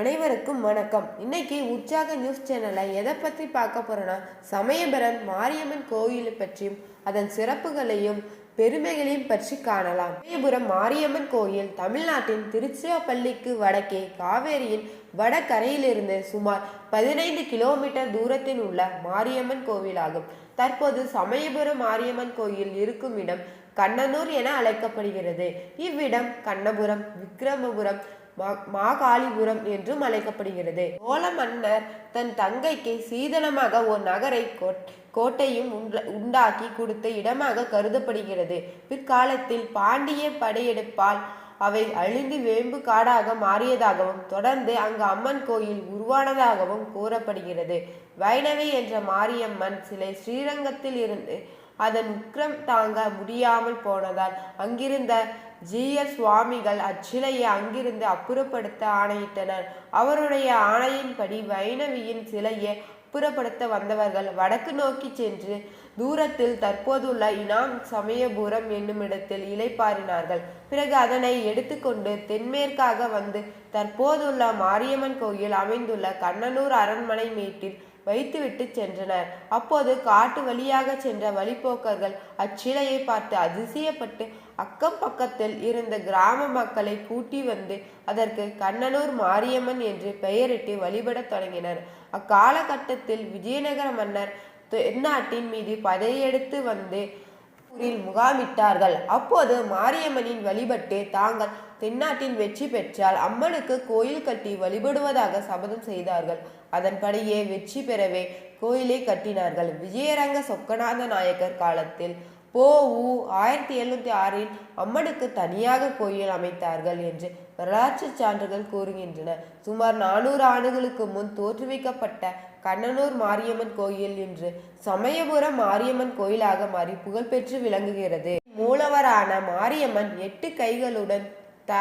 அனைவருக்கும் வணக்கம். இன்னைக்கு உற்சாக நியூஸ் சேனலை எதை பற்றி பார்க்க போகிறோன்னா சமயபுரம் மாரியம்மன் கோயிலை பற்றியும் அதன் சிறப்புகளையும் பெருமைகளையும் பற்றி காணலாம். சமயபுரம் மாரியம்மன் கோயில் தமிழ்நாட்டின் திருச்சிராப்பள்ளிக்கு வடக்கே காவேரியின் வடகரையிலிருந்து சுமார் பதினைந்து கிலோமீட்டர் தூரத்தில் உள்ள மாரியம்மன் கோவிலாகும். தற்போது சமயபுரம் மாரியம்மன் கோயில் இருக்கும் இடம் கண்ணனூர் என அழைக்கப்படுகிறது. இவ்விடம் கண்ணபுரம் விக்கிரமபுரம் மாகாளிபுரம் என்றும் அழைக்கப்படுகிறது. சோழ மன்னர் தன் தங்கைக்கு சீதனமாக ஒரு நகரை கோட்- கோட்டையும் உண்ட- உண்டாக்கி கொடுத்த இடமாக கருதப்படுகிறது. பிற்காலத்தில் பாண்டிய படையெடுப்பால் அவை அழிந்து வேம்பு காடாக மாறியதாகவும் தொடர்ந்து அங்கு அம்மன் கோயில் உருவானதாகவும் கூறப்படுகிறது. வைணவி என்ற மாரியம்மன் சிலை ஸ்ரீரங்கத்தில் இருந்து அதன் உக்கிரம் தாங்க முடியாமல் போனதால் அங்கிருந்த ஜி எஸ் சுவாமிகள் அச்சிலையை அங்கிருந்து அப்புறப்படுத்த ஆணையிட்டனர். அவருடைய ஆணையின்படி வைணவியின் சிலையை அப்புறப்படுத்த வந்தவர்கள் வடக்கு நோக்கி சென்று தூரத்தில் தற்போதுள்ள இனாம் சமயபுரம் என்னும் இடத்தில் இளைப்பாறினார்கள். பிறகு அதனை எடுத்துக்கொண்டு தென்மேற்காக வந்து தற்போதுள்ள மாரியம்மன் கோயில் அமைந்துள்ள கண்ணனூர் அரண்மனை மேட்டில் வைத்துவிட்டு சென்றனர். அப்போது காட்டு வழியாக சென்ற வழிப்போக்கர்கள் அச்சிலையை பார்த்து அதிசயப்பட்டு அக்கம் பக்கத்தில் இருந்த கிராம மக்களை கூட்டி வந்து அதற்கு கண்ணனூர் மாரியம்மன் என்று பெயரிட்டு வழிபடத் தொடங்கினர். அக்காலகட்டத்தில் விஜயநகர மன்னர் தென்னாட்டின் மீது படையெடுத்து வந்து ஊரில் முகாமிட்டார்கள். அப்போது மாரியம்மனின் வழிபட்டு தாங்கள் தென்னாட்டின் வெற்றி பெற்றால் அம்மனுக்கு கோயில் கட்டி வழிபடுவதாக சபதம் செய்தார்கள். அதன்படியே வெற்றி பெறவே கோயிலை கட்டினார்கள். விஜயரங்க சொக்கநாத நாயக்கர் காலத்தில் போ உ ஆயிரத்தி எழுநூத்தி ஆறில் அம்மனுக்கு தனியாக கோயில் அமைத்தார்கள் என்று வரலாற்று சான்றுகள் கூறுகின்றன. சுமார் நானூறு ஆண்டுகளுக்கு முன் தோற்றுவிக்கப்பட்ட கண்ணனூர் மாரியம்மன் கோயில் என்று சமயபுரம் மாரியம்மன் கோயிலாக மாறி புகழ்பெற்று விளங்குகிறது. மூலவரான மாரியம்மன் எட்டு கைகளுடன் த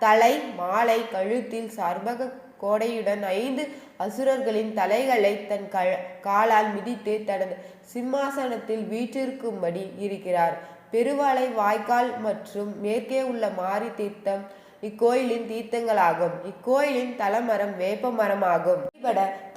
தலை மாலை கழுத்தில் சர்பக கோடையுடன் ஐந்து அசுரர்களின் தலைகளை தன் க காலால் மிதித்து தனது சிம்மாசனத்தில் வீற்றிருக்கும்படி இருக்கிறார். பெருவாளை வாய்க்கால் மற்றும் மேற்கே உள்ள மாரி தீர்த்தம் இக்கோயிலின் தீர்த்தங்களாகும். இக்கோயிலின் தலமரம் வேப்ப மரமாகும்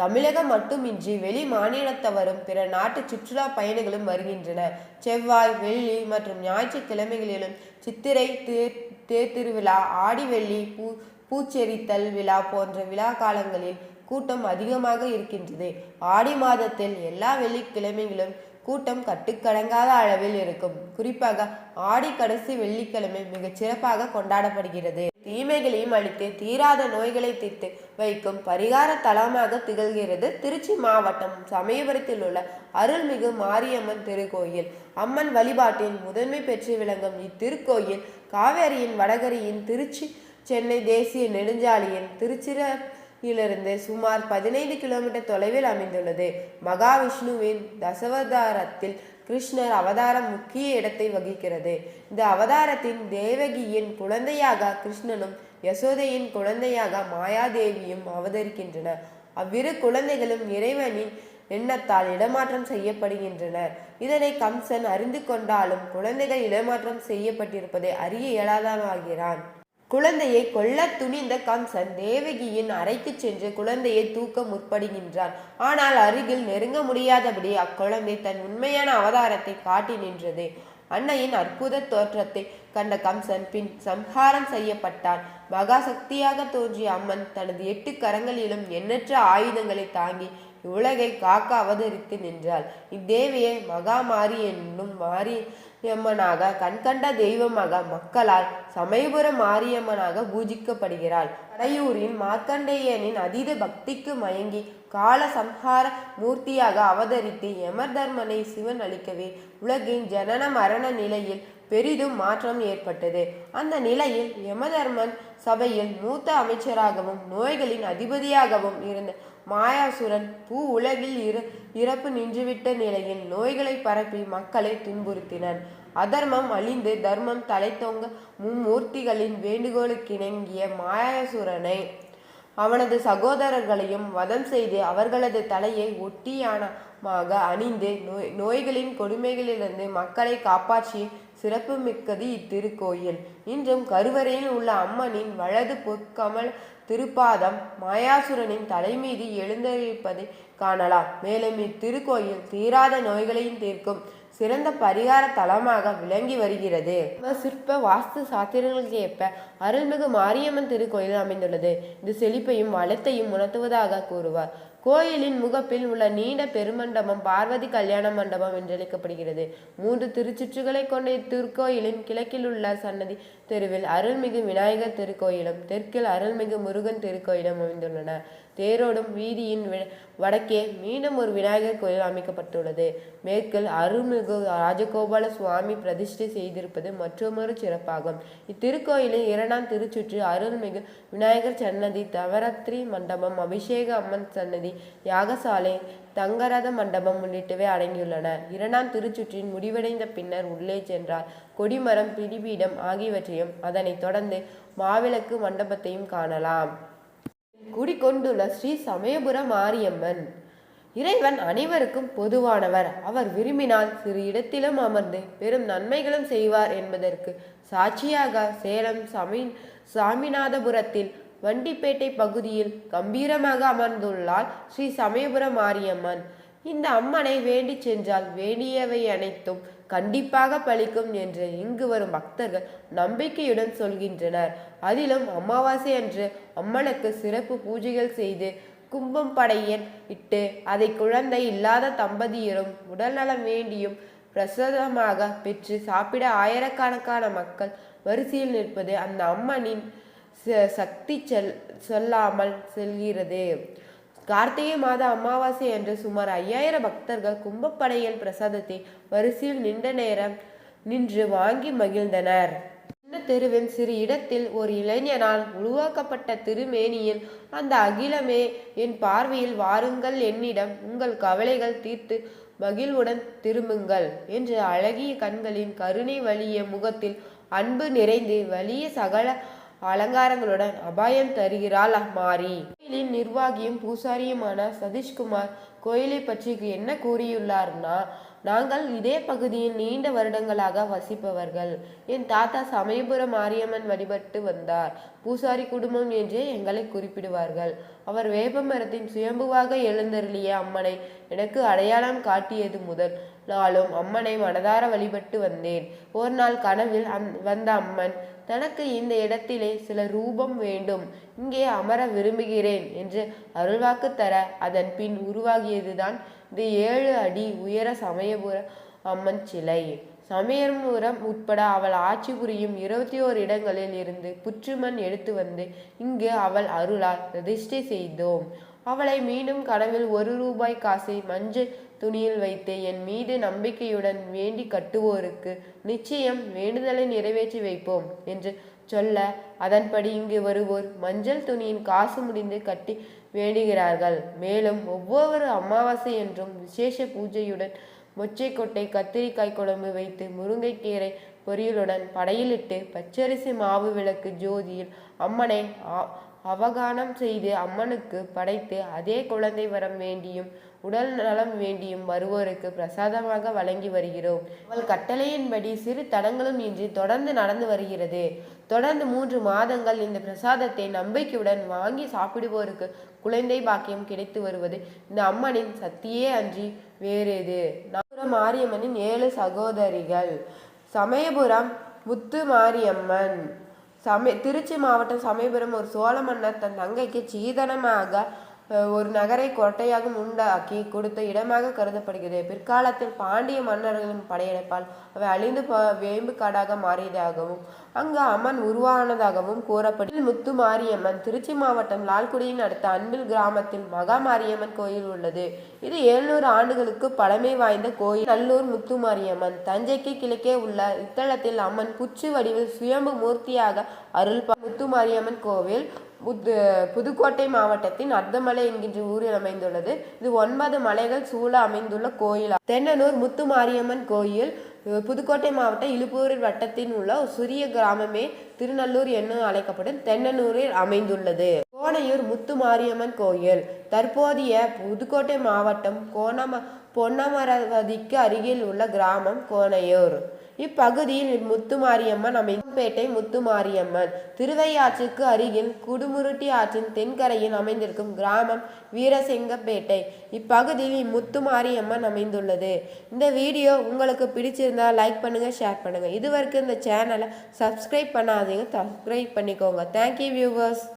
தமிழகம் மட்டுமின்றி வெளி மாநிலத்தவரும் பிற நாட்டு சுற்றுலா பயணிகளும் வருகின்றனர். செவ்வாய் வெள்ளி மற்றும் ஞாயிற்றுக்கிழமைகளிலும் சித்திரை தேர் தேர் திருவிழா ஆடி வெள்ளி பூ பூச்செரித்தல் விழா போன்ற விழா காலங்களில் கூட்டம் அதிகமாக இருக்கின்றது. ஆடி மாதத்தில் எல்லா வெள்ளிக்கிழமைகளும் கூட்டம் கட்டுக்கடங்காத அளவில் இருக்கும். குறிப்பாக ஆடி கடைசி வெள்ளிக்கிழமை மிகச் சிறப்பாக கொண்டாடப்படுகிறது. தீமைகளையும் அழித்து தீராத நோய்களை தீர்த்து வைக்கும் பரிகார தலமாக திகழ்கிறது திருச்சி மாவட்டம். சமயபுரத்தில் உள்ள அருள்மிகு மாரியம்மன் திருக்கோயில். அம்மன் வழிபாட்டின் முதன்மை பெற்று விளங்கும் இத்திருக்கோயில் காவேரியின் வடகரியின் திருச்சி சென்னை தேசிய நெடுஞ்சாலையின் திருச்சிரையிலிருந்து சுமார் பதினைந்து கிலோமீட்டர் தொலைவில் அமைந்துள்ளது. மகாவிஷ்ணுவின் தசவதாரத்தில் கிருஷ்ணர் அவதாரம் முக்கிய இடத்தை வகிக்கிறது. இந்த அவதாரத்தின் தேவகியின் குழந்தையாக கிருஷ்ணனும் யசோதையின் குழந்தையாக மாயாதேவியும் அவதரிக்கின்றனர். அவ்விரு குழந்தைகளும் இறைவனின் எண்ணத்தால் இடமாற்றம் செய்யப்படுகின்றனர். இதனை கம்சன் அறிந்து கொண்டாலும் குழந்தைகள் இடமாற்றம் செய்யப்பட்டிருப்பதை அறிய இயலாதவாகிறான் குழந்தையை கொல்ல துணிந்த கம்சன் தேவகியின் அறைக்கு சென்று குழந்தையை தூக்க முற்படுகின்றான் ஆனால் அருகில் நெருங்க முடியாதபடி அக்குழந்தை தன் உண்மையான அவதாரத்தை காட்டி நின்றது. அன்னையின் அற்புத தோற்றத்தை கண்ட கம்சன் பின் சம்ஹாரம் செய்யப்பட்டான். மகாசக்தியாக தோன்றிய அம்மன் தனது எட்டு கரங்களிலும் எண்ணற்ற ஆயுதங்களை தாங்கி இவ்வுலகை காக்க அவதரித்து நின்றாள். இத்தேவியை மகாமாரி என்னும் மாறி மாரியம்மனாக கண்கண்ட தெய்வமாக மக்களால் சமயபுர மாரியம்மனாக பூஜிக்கப்படுகிறாள். கடையூரின் மார்க்கண்டேயனின் அதீத பக்திக்கு மயங்கி கால சம்ஹார மூர்த்தியாக அவதரித்து யமர்தர்மனை சிவன் அளிக்கவே உலகின் ஜனன மரண நிலையில் பெரிதும் மாற்றம் ஏற்பட்டது. அந்த நிலையில் யமதர்மன் சபையில் மூத்த அமைச்சராகவும் நோய்களின் அதிபதியாகவும் இருந்த மாயாசுரன் பூ உலகில் இரு இறப்பு நின்றுவிட்ட நிலையில் நோய்களை பரப்பி மக்களை துன்புறுத்தினான். அதர்மம் அழிந்து தர்மம் தலைத்தோங்க மும்மூர்த்திகளின் வேண்டுகோளுக்கிணங்கிய மாயாசுரனை அவனது சகோதரர்களையும் வதம் செய்து அவர்களது தலையை ஒட்டியானமாக அணிந்து நோய் நோய்களின் கொடுமைகளிலிருந்து மக்களை காப்பாற்றிய சிறப்புமிக்கது இத்திருக்கோயில். இன்றும் கருவறையில் உள்ள அம்மனின் வலது பொற்கமல் திருப்பாதம் மாயாசுரனின் தலைமீது எழுந்தரிப்பதை காணலாம். மேலும் இத்திருக்கோயில் தீராத நோய்களையும் தீர்க்கும் சிறந்த பரிகார தலமாக விளங்கி வருகிறது. சிற்ப வாஸ்து சாத்திரங்களுக்கு ஏற்ப அருள்மிகு மாரியம்மன் திருக்கோயில் அமைந்துள்ளது. இது செழிப்பையும் வளத்தையும் உணர்த்துவதாக கூறுவார். கோயிலின் முகப்பில் உள்ள நீண்ட பெருமண்டபம் பார்வதி கல்யாண மண்டபம் என்றழைக்கப்படுகிறது. மூன்று திருச்சுற்றுகளை கொண்ட இத்திருக்கோயிலின் கிழக்கில் உள்ள சன்னதி தெருவில் அருள்மிகு விநாயகர் திருக்கோயிலும் தெற்கில் அருள்மிகு முருகன் திருக்கோயிலும் அமைந்துள்ளன. தேரோடும் வீதியின் வி- வடக்கே மீண்டும் ஒரு விநாயகர் கோயில் அமைக்கப்பட்டுள்ளது. மேற்கில் அருள்மிகு ராஜகோபால சுவாமி பிரதிஷ்டை செய்திருப்பது மற்றொரு சிறப்பாகும். இத்திருக்கோயிலின் இரண்டாம் திருச்சுற்று அருள்மிகு விநாயகர் சன்னதி தவரத்ரி மண்டபம் அபிஷேக அம்மன் சன்னதி யாகசாலை தங்கரத மண்டபம் உள்ளிட்டவை அடங்கியுள்ளன. இரண்டாம் திருச்சுற்றின் முடிவடைந்த பின்னர் உள்ளே சென்றால் கொடிமரம் பிடிபீடம் ஆகியவற்றையும் அதனைத் தொடர்ந்து மாவிளக்கு மண்டபத்தையும் காணலாம். குடிகொண்டுள்ள ஸ்ரீ சமயபுர மாரியம்மன். இறைவன் அனைவருக்கும் பொதுவானவர். அவர் விரும்பினால் சிறு இடத்திலும் அமர்ந்து பெரும் நன்மைகளும் செய்வார் என்பதற்கு சாட்சியாக சேலம் சமீ சாமிநாதபுரத்தில் வண்டிப்பேட்டை பகுதியில் கம்பீரமாக அமர்ந்துள்ளார் ஸ்ரீ சமயபுர மாரியம்மன். இந்த அம்மனை வேண்டி சென்றால் வேண்டியவை அனைத்தும் கண்டிப்பாக பலிக்கும் என்று இங்கு வரும் பக்தர்கள் நம்பிக்கையுடன் சொல்கின்றனர். அதிலும் அமாவாசை அன்று அம்மனுக்கு சிறப்பு பூஜைகள் செய்து கும்பம் படையன் இட்டு அதை குழந்தை இல்லாத தம்பதியரும் உடல்நலம் வேண்டியும் பிரசாதமாக பெற்று சாப்பிட ஆயிரக்கணக்கான மக்கள் வரிசையில் நிற்பது அந்த அம்மனின் சக்தி செல் சொல்லாமல் செல்கிறது. கார்த்திகை மாத அமாவாசை என்று சுமார் ஐயாயிரம் பக்தர்கள் கும்பப்படையல் பிரசாதத்தை வரிசையில் நின்ற நேரம் நின்று வாங்கி மகிழ்ந்தனர். சின்ன தெருவின் சிறு இடத்தில் ஒரு இளைஞனால் உருவாக்கப்பட்ட திருமேனியில் அந்த அகிலமே என் பார்வையில் வாருங்கள் என்னிடம் உங்கள் கவலைகள் தீர்த்து மகிழ்வுடன் திரும்புங்கள் என்று அழகிய கண்களின் கருணை வலிய முகத்தில் அன்பு நிறைந்து வலிய சகல அலங்காரங்களுடன் அபாயம் தருகிறாள் மாறி கோயிலின் நிர்வாகியும் பூசாரியுமான சதீஷ்குமார் கோயிலை பற்றி என்ன கூறியுள்ளார்னா நாங்கள் இதே பகுதியில் நீண்ட வருடங்களாக வசிப்பவர்கள். என் தாத்தா சமயபுரம் மாரியம்மன் வழிபட்டு வந்தார். பூசாரி குடும்பம் என்றே எங்களை குறிப்பிடுவார்கள். அவர் வேப்ப மரத்தின் சுயம்புவாக எழுந்தருளிய அம்மனை எனக்கு அடையாளம் காட்டியது முதல் நாளும் அம்மனை மனதார வழிபட்டு வந்தேன். ஒரு நாள் கனவில் அந் வந்த அம்மன் தனக்கு இந்த இடத்திலே சில ரூபம் வேண்டும். இங்கே அமர விரும்புகிறேன் என்று அருள்வாக்கு தர அதன் பின் உருவாகியதுதான் இந்த ஏழு அடி உயர சமயபுர அம்மன் சிலை. சமயபுரம் உட்பட அவள் ஆட்சி புரியும் இருபத்தி ஓர் இடங்களில் இருந்து புற்றுமண் எடுத்து வந்து இங்கு அவள் அருளால் பிரதிஷ்டை செய்தோம். அவளை மீண்டும் கனவில் ஒரு ரூபாய் காசை மஞ்சள் துணியில் வைத்து என் மீது நம்பிக்கையுடன் வேண்டி கட்டுவோருக்கு நிச்சயம் வேண்டுதலை நிறைவேற்றி வைப்போம் என்று சொல்ல அதன்படி இங்கு வருவோர் மஞ்சள் துணியின் காசு முடிந்து கட்டி வேண்டுகிறார்கள். மேலும் ஒவ்வொரு அமாவாசை என்றும் விசேஷ பூஜையுடன் மொச்சைக்கொட்டை கத்திரிக்காய் குழம்பு வைத்து முருங்கைக்கீரை பொரியலுடன் படையிலிட்டு பச்சரிசி மாவு விளக்கு ஜோதியில் அம்மனை அவகானம் செய்து அம்மனுக்கு படைத்து அதே குழந்தை வரம் வேண்டியும் உடல் நலம் வேண்டியும் வருவோருக்கு பிரசாதமாக வழங்கி வருகிறோம். அவள் கட்டளையின்படி சிறு தடங்களும் இன்றி தொடர்ந்து நடந்து வருகிறது. தொடர்ந்து மூன்று மாதங்கள் இந்த பிரசாதத்தை நம்பிக்கையுடன் வாங்கி சாப்பிடுவோருக்கு குழந்தை பாக்கியம் கிடைத்து வருவது இந்த அம்மனின் சக்தியே அன்றி வேறேது. நவபுரம் மாரியம்மனின் ஏழு சகோதரிகள். சமயபுரம் முத்து மாரியம்மன். சமய திருச்சி மாவட்டம் சமயபுரம் ஒரு சோழ மன்னர் தன் தங்கைக்கு சீதனமாக ஒரு நகரை கோட்டையாக உண்டாக்கி கொடுத்த இடமாக கருதப்படுகிறது. பிற்காலத்தில் பாண்டிய மன்னர்களின் படையெடுப்பால் அவை அழிந்து வேம்பு காடாக மாறியதாகவும் அங்கு அம்மன் உருவானதாகவும் கூறப்படுகிறது முத்து மாரியம்மன் திருச்சி மாவட்டம் லால்குடியின் அடுத்த அன்பில் கிராமத்தில் மகா மாரியம்மன் கோயில் உள்ளது. இது எழுநூறு ஆண்டுகளுக்கு பழமை வாய்ந்த கோயில். நல்லூர் முத்து மாரியம்மன் தஞ்சைக்கு கிழக்கே உள்ள இத்தலத்தில் அம்மன் புச்சு வடிவில் சுயம்பு மூர்த்தியாக அருள் முத்து மாரியம்மன் கோவில் புது புதுக்கோட்டை மாவட்டத்தின் அர்த்தமலை என்கின்ற ஊரில் அமைந்துள்ளது. இது ஒன்பது மலைகள் சூழ அமைந்துள்ள கோயில் தென்னனூர் முத்துமாரியம்மன் கோயில் புதுக்கோட்டை மாவட்டம் இழுப்பூரில் வட்டத்தில் உள்ள சிறிய கிராமமே திருநல்லூர் என்னும் அழைக்கப்படும் தென்னனூரில் அமைந்துள்ளது. கோனையூர் முத்து மாரியம்மன் கோயில். தற்போதைய புதுக்கோட்டை மாவட்டம் கோணம பொன்னமரவதிக்கு அருகில் உள்ள கிராமம் கோனையூர். இப்பகுதியில் முத்துமாரியம்மன் அமைந்தபேட்டை முத்துமாரியம்மன். திருவையாற்றுக்கு அருகில் குடுமுருட்டி ஆற்றின் தென்கரையில் அமைந்திருக்கும் கிராமம் வீரசிங்கப்பேட்டை. இப்பகுதியில் இம்முத்துமாரியம்மன் அமைந்துள்ளது. இந்த வீடியோ உங்களுக்கு பிடிச்சிருந்தா லைக் பண்ணுங்க ஷேர் பண்ணுங்க. இதுவரைக்கும் இந்த சேனலை சப்ஸ்கிரைப் பண்ணாதீங்க. சப்ஸ்கிரைப் பண்ணிக்கோங்க. Thank you viewers